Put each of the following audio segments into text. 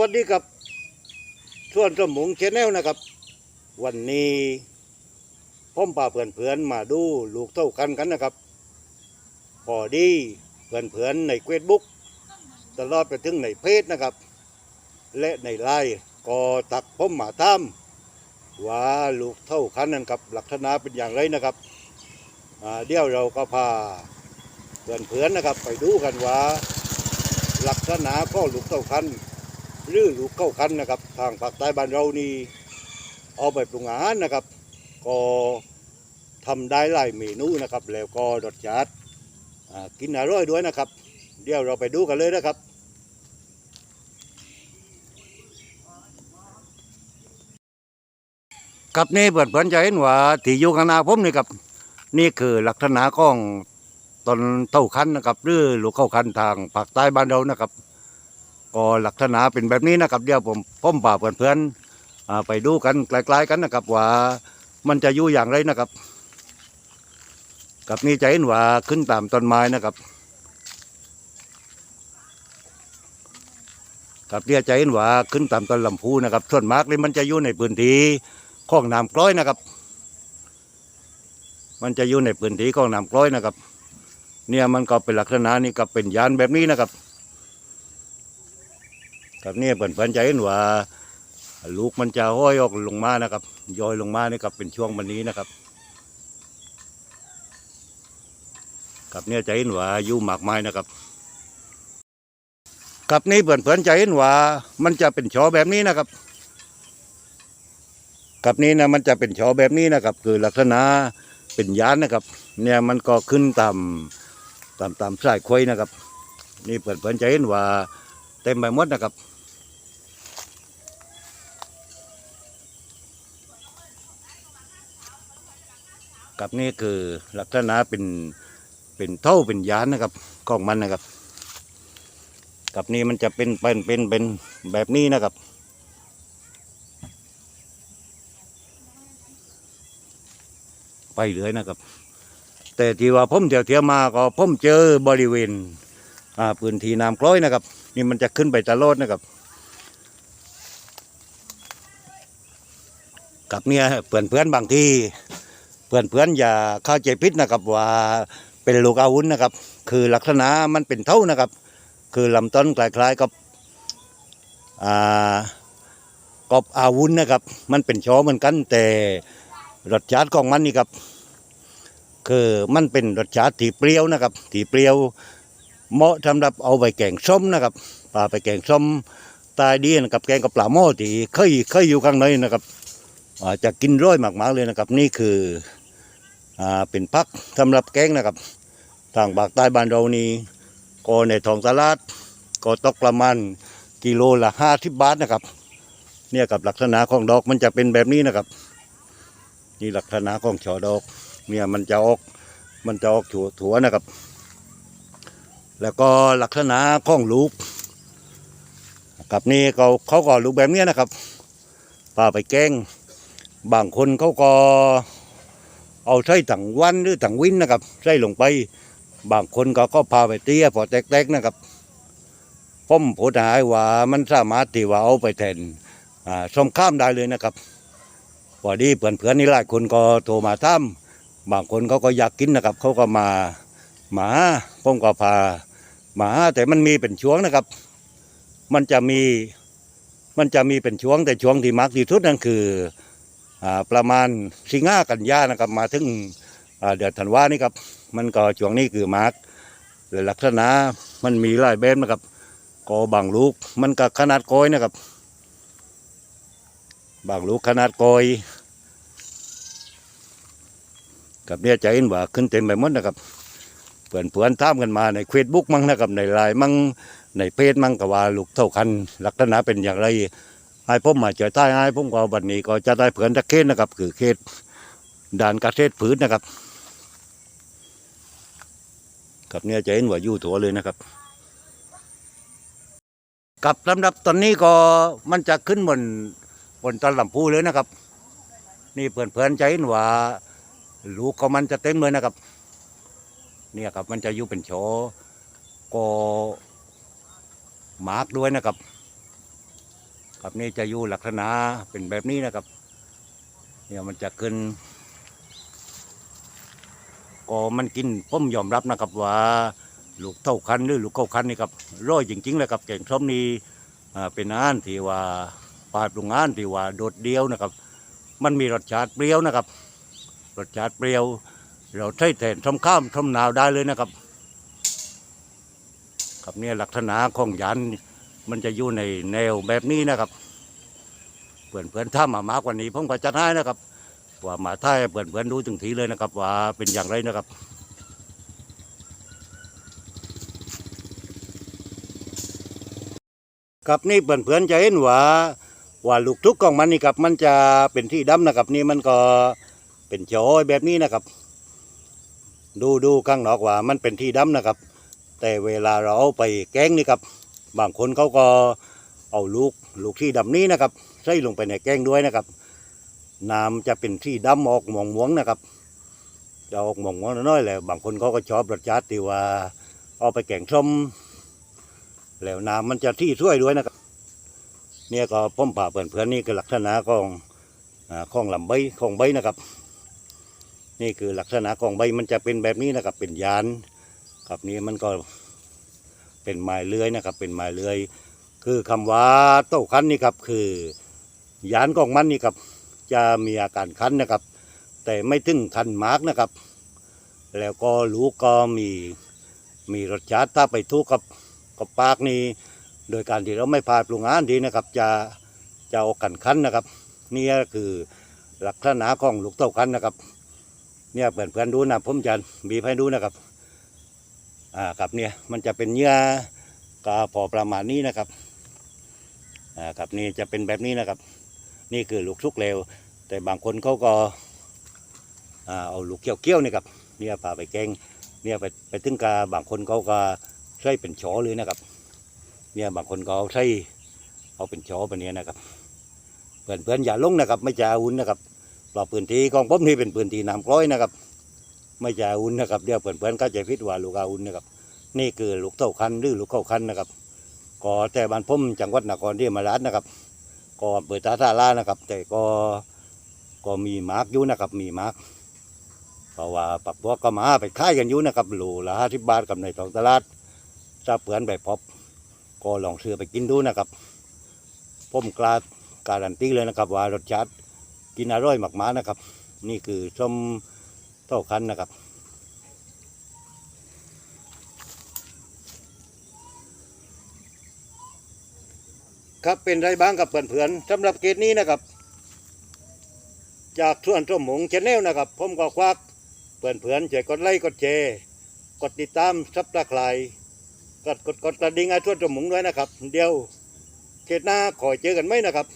วัสดีครับส่วนสมงเชนแนลนะครับ วันนี้พ่อมป่าเพื่อนๆมาดูลูกเท่ากันกันนะครับพอดีเพื่อนๆในเฟซบุ๊กตลอดไปถึงในเพจนะครับ และในไลน์ก็ตักพ่อมมาตามว่าลูกเท่ากันนั้นครับลักษณะเป็นอย่างไรนะครับเดี๋ยวเราก็พาเพื่อนๆนะครับ ไปดูกันว่าลักษณะก็ลูกเต้าคัน หรือลูกเข้าคันนะครับ ทางภาคใต้บ้านเรานี่เอาไปปรุงอาหารนะครับ ก็ทำได้หลายเมนูนะครับ แล้วก็รสชาติกินอร่อยด้วยนะครับ เดี๋ยวเราไปดูกันเลยนะครับกับนี่เปิดเผยใจเห็นว่าที่อยู่ข้างหน้าผมนี่ครับ นี่คือลักษณะของตอนเต้าคันนะครับ หรือลูกเข้าคันทางภาคใต้บ้านเรานะครับ ก็ลักษณะเป็นแบบนี้นะครับเดี๋ยวผมพ้มป่าเพื่อนๆอ่าไปดูกันไกลๆกันนะครับว่ามันจะอยู่อย่างไรนะครับ กับนี่จะเห็นว่าขึ้นตามต้นไม้นะครับกับเดียจะเห็นว่าขึ้นตามต้นลำพูนะครับส่วนมากเลยมันจะอยู่ในพื้นที่ของน้ำกล้อยนะครับ มันจะอยู่ในพื้นที่ของน้ำกล้อยนะครับ เนี่ยมันก็เป็นลักษณะนี้ก็เป็นยานแบบนี้นะครับ กับนี่เปิ่นเปิ่นใจเห็นว่าลูกมันจะห้อยออกลงมานะครับย้อยลงมานี่ครับเป็นช่วงวันนี้นะครับกับเนี่ยใจเห็นว่าอยู่หมากไม้นะครับกับนี่เปิ่นเปิ่นใจเห็นว่ามันจะเป็นชอแบบนี้นะครับกับนี้นะมันจะเป็นชอแบบนี้นะครับ คือลักษณะเป็นยานนะครับ เนี่ยมันก็ขึ้นตามตามตามสายควยนะครับ นี่เปิดเผยใจเห็นว่าเต็มไปหมดนะครับ กับนี่คือลักษณะเป็นเป็นเท่าเป็นยานนะครับของมันนะครับ กับนี่มันจะเป็นเป็นเป็นเป็นแบบนี้นะครับไปเรื่อยนะครับ แต่ที่ว่าผมเที่ยวเที่ยวมาก็ผมเจอบริเวณอ่าพื้นที่น้ำกล้อยนะครับ นี่มันจะขึ้นไปตลอดนะครับ กับเนี่ยเพื่อนเพื่อนบางที่ พื่อนเพื่อนๆอย่าเข้าใจผิดนะครับว่าเป็นลูกอาวุธนะครับ คือลักษณะมันเป็นเท่านะครับ คือลำต้นคล้ายๆกับอ่ากอบอาวุธนะครับ มันเป็นชอเหมือนกันแต่รสชาติของมันนี่ครับ คือมันเป็นรสชาติที่เปรี้ยวนะครับที่เปรี้ยวเหมาะสำหรับเอาไปแกงส้มนะครับปลาไปแกงส้มตายดีนะครับแกงกับปลาหม้อที่เคยเคยอยู่ข้างในนะครับอ่าจะกินร้อยมากๆเลยนะครับ นี่คือ อ่าเป็นพักสำหรับแกงนะครับทางภาคใต้บ้านเรานี่ก็ในท้องตลาดก็ตกประมาณกิโลละห้าสิบบาทนะครับ เนี่ยกับลักษณะของดอกมันจะเป็นแบบนี้นะครับ นี่ลักษณะของชอดอกเนี่ยมันจะออกมันจะออกถั่วถัวนะครับ แล้วก็ลักษณะของลูกกับนี่เขาเขาก็ลูกแบบนี้นะครับปลาไปแกงบางคนเขาก็ เอาใส่ถังวันหรือถังวินนะครับใส่ลงไป บางคนก็ก็พาไปเตี้ยพอแตกๆนะครับผมพูดหายว่ามันสามารถที่ว่าเอาไปแทนอ่าส้มข้ามได้เลยนะครับพอดีเพื่อนๆนี่หลายคนก็โทรมาทำบางคนเขาก็อยากกินนะครับ เขาก็มาหมาผมก็พามาแต่มันมีเป็นช่วงนะครับ มันจะมีมันจะมีเป็นช่วงแต่ช่วงที่มากที่สุดนั่นคือ ประมาณสิงหากันยานะครับมาถึงเดือนธันวานี่ครับมันก็ช่วงนี้คือมาร์กและลักษณะมันมีหลายแบบนะครับก็บางลูกมันก็ขนาดก้อยนะครับ บางลูกขนาดก้อยกับเนี่ยใจเห็นว่าขึ้นเต็มไปหมดนะครับเพื่อนเพื่อนๆตามกันมาในเฟซบุ๊กมั่งนะครับในไลน์มั่งในเพจมั่งก็ว่าลูกเท่าคันลักษณะเป็นอย่างไร ไอ้ผมมาเจอใต้ไอ้ผมก็บัดนี้ก็จะได้เผื่อนตะเคนนะครับ คือเขตด่านเกษตรพืชนะครับกับเนี่ยจะเห็นว่ายู่ถั่วเลยนะครับ กับลำดับตอนนี้ก็มันจะขึ้นบนบนตอนลำพูเลยนะครับ นี่เพื่อนๆใจเห็นว่าลูกของมันจะเต็มเลยนะครับ เนี่ยครับมันจะอยู่เป็นโชก็มาร์กด้วยนะครับ ครับนี่จะอยู่ลักษณะเป็นแบบนี้นะครับเนี่ยมันจะขึ้นก็มันกินผมยอมรับนะครับว่าลูกเท่าคันหรือลูกเข้าคันนี่ครับร้อยจริงๆเลยครับแกงส้มนี่เป็นอาหารที่ว่าปาดปรุงอาหารที่ว่าโดดเดียวนะครับ มันมีรสชาติเปรี้ยวนะครับรสชาติเปรี้ยว เราใช้แทนส้มข้ามส้มนาวได้เลยนะครับ ครับเนี่ยลักษณะของยัน มันจะอยู่ในแนวแบบนี้นะครับ เพื่อนเพื่อนถ้ามามากกว่านี้ผมก็จะให้นะครับ ว่ามาท่ายเพื่อนเพื่อนดูถึงทีเลยนะครับ ว่าเป็นอย่างไรนะครับครับนี่เพื่อนเพื่อนๆจะเห็นว่าว่าลูกทุกของมันนี่ครับมันจะเป็นที่ดำนะครับ นี่มันก็เป็นจอยแบบนี้นะครับ ดูดูข้างนอกว่ามันเป็นที่ดำนะครับ แต่เวลาเราเอาไปแกงนี่ครับ บางคนเขาก็เอาลูกลูกที่ดำนี้นะครับ ใส่ลงไปในแกงด้วยนะครับน้ำจะเป็นที่ดำออกหมองม่วงนะครับ จะออกหมองม่วงน้อยๆแล้ว บางคนเขาก็ชอบรสชาติที่ว่าเอาไปแกงส้มแล้วน้ำมันจะที่ช่วยด้วยนะครับ เนี่ยก็พ่อมป่าเพื่อนๆนี่คือลักษณะของอ่าของลำใบของใบนะครับ นี่คือลักษณะของใบมันจะเป็นแบบนี้นะครับ เป็นยานครับนี่มันก็ เป็นไม้เลื้อยนะครับ เป็นไม้เลื้อย คือคำว่าโต้คันนี่ครับคือยานของมันนี่ครับ จะมีอาการคันนะครับ แต่ไม่ถึงคันมากนะครับ แล้วก็ลูกก็มีมีรสชาติถ้าไปทุกกับกับปากนี่โดยการที่เราไม่พาปรุงอาหารดีนะครับ จะจะเอากันคันนะครับ นี่คือลักษณะของลูกเต้าคันนะครับ เนี่ยเพื่อนๆดูนะผมจะบีบให้ดูนะครับ อ่าครับเนี่ยมันจะเป็นเนื้อกาพอประมาณนี้นะครับอ่าครับนี่จะเป็นแบบนี้นะครับ นี่คือลูกทุกเลวแต่บางคนเขาก็อ่าเอาลูกเกี้ยวเกี้ยวๆนี่ครับเนี่ยพาไปแกงเนี่ยไปไปถึงกาบางคนเขาก็ใช้เป็นชอเลยนะครับ เนี่ยบางคนก็เอาใช้เอาเป็นชอแบบนี้นะครับเพื่อนเพื่อนๆอย่าลงนะครับ ไม่จะอาวุธนนะครับเพราพื้นที่ของผมนี่เป็นพื้นที่น้ำกร้อยนะครับ ไม่ใจะอาวุธนนะครับเดี๋ยวเพื่อนเพื่อนๆก็จะคิดว่าลูกอาวุธนนะครับนี่คือลูกเต้าคันหรือลูกเข้าคันนะครับก็แต่บ้านผมจังหวัดนครที่มาราชนะครับ ก็เปิดตาตาลานะครับ แต่ก็ก็มีมาร์กอยู่นะครับ มีมาร์กเพราะว่าปักพวกก็มาไปค่ายกันอยู่นะครับโลละห้าสิบบาทกับในท้องตลาดถ้าเปื่อนไปพบก็ลองซื้อไปกินดูนะครับผมกล้าการันตีเลยนะครับ ว่ารสชาติกินอร่อยมากๆนะครับ นี่คือส้ม ต้าคันนะครับ ครับเป็นไรบ้างกับเพื่อนๆสำหรับเกตนี้นะครับ จากส่วนสมหงชแนลนะครับ ผมก็ควักเพื่อนๆช่วยกดไลค์กดแชร์กดติดตามซับตะไคร้กดกดกดกระดิ่งไอ้ส่วนสมหงด้วยนะครับ เดี๋ยวเกตหน้าขอเจอกันไหมนะครับ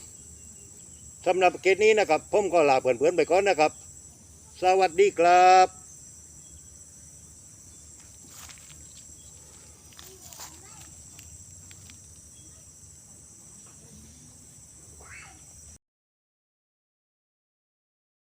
สำหรับเกตนี้นะครับ ผมก็ลาเพื่อนๆไปก่อนนะครับ สวัสดีครับ